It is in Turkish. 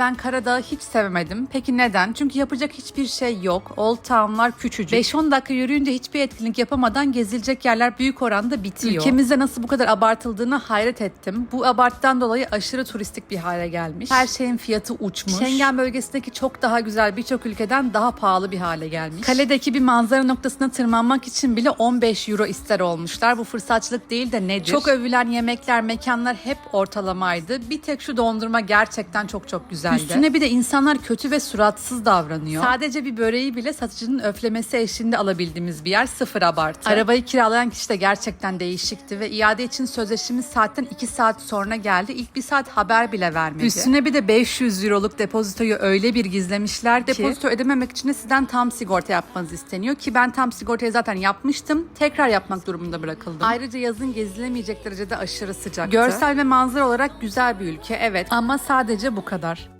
Ben Karadağ'ı hiç sevemedim. Peki neden? Çünkü yapacak hiçbir şey yok. Old Town'lar küçücük. 5-10 dakika yürüyünce hiçbir etkinlik yapamadan gezilecek yerler büyük oranda bitiyor. Ülkemizde nasıl bu kadar abartıldığını hayret ettim. Bu abartıdan dolayı aşırı turistik bir hale gelmiş. Her şeyin fiyatı uçmuş. Schengen bölgesindeki çok daha güzel birçok ülkeden daha pahalı bir hale gelmiş. Kaledeki bir manzara noktasına tırmanmak için bile 15 euro ister olmuşlar. Bu fırsatçılık değil de nedir? Çok övülen yemekler, mekanlar hep ortalamaydı. Bir tek şu dondurma gerçekten çok çok güzeldi. Üstüne bir de insanlar kötü ve suratsız davranıyor. Sadece bir böreği bile satıcının öflemesi eşliğinde alabildiğimiz bir yer sıfır abartı. Arabayı kiralayan kişi de gerçekten değişikti ve iade için sözleşmemiz saatten 2 saat sonra geldi. İlk bir saat haber bile vermedi. Üstüne bir de 500 euroluk depozitoyu öyle bir gizlemişler ki depozito ödememek için de sizden tam sigorta yapmanız isteniyor ki ben tam sigortayı zaten yapmıştım. Tekrar yapmak durumunda bırakıldım. Ayrıca yazın gezilemeyecek derecede aşırı sıcaktı. Görsel ve manzara olarak güzel bir ülke evet ama sadece bu kadar.